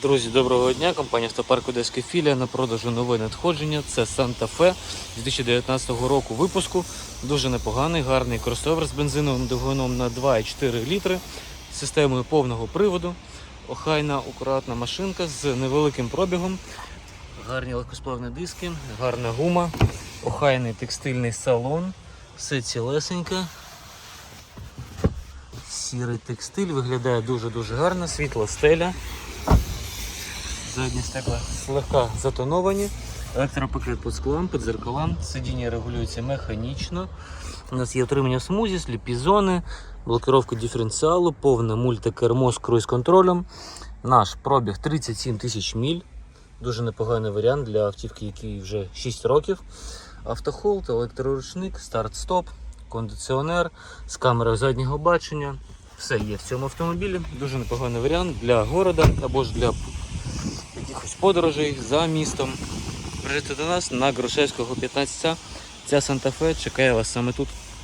Друзі, доброго дня. Компанія Автопарк Одеська філія на продажу нове надходження. Це Santa Fe 2019 року випуску. Дуже непоганий, гарний кросовер з бензиновим двигуном на 2,4 літри, з системою повного приводу. Охайна, акуратна машинка з невеликим пробігом. Гарні легкосплавні диски, гарна гума, охайний текстильний салон. Все цілесеньке. Сірий текстиль виглядає дуже-дуже гарно, світла стеля. Задні стекла слегка затоновані. Електропакет під склом, під зеркалом. Сидіння регулюється механічно. У нас є отримання смузі, сліпі зони, блокировка диференціалу, повне мультикермо з круїз-контролем. Наш пробіг 37 тисяч міль. Дуже непоганий варіант для автівки, якій вже 6 років. Автохолд, електроручник, старт-стоп, кондиціонер з камерою заднього бачення. Все є в цьому автомобілі. Дуже непоганий варіант для города або ж для подорожей за містом. Приїжджайте до нас на Грушевського 15. Ця Санта-Фе чекає вас саме тут.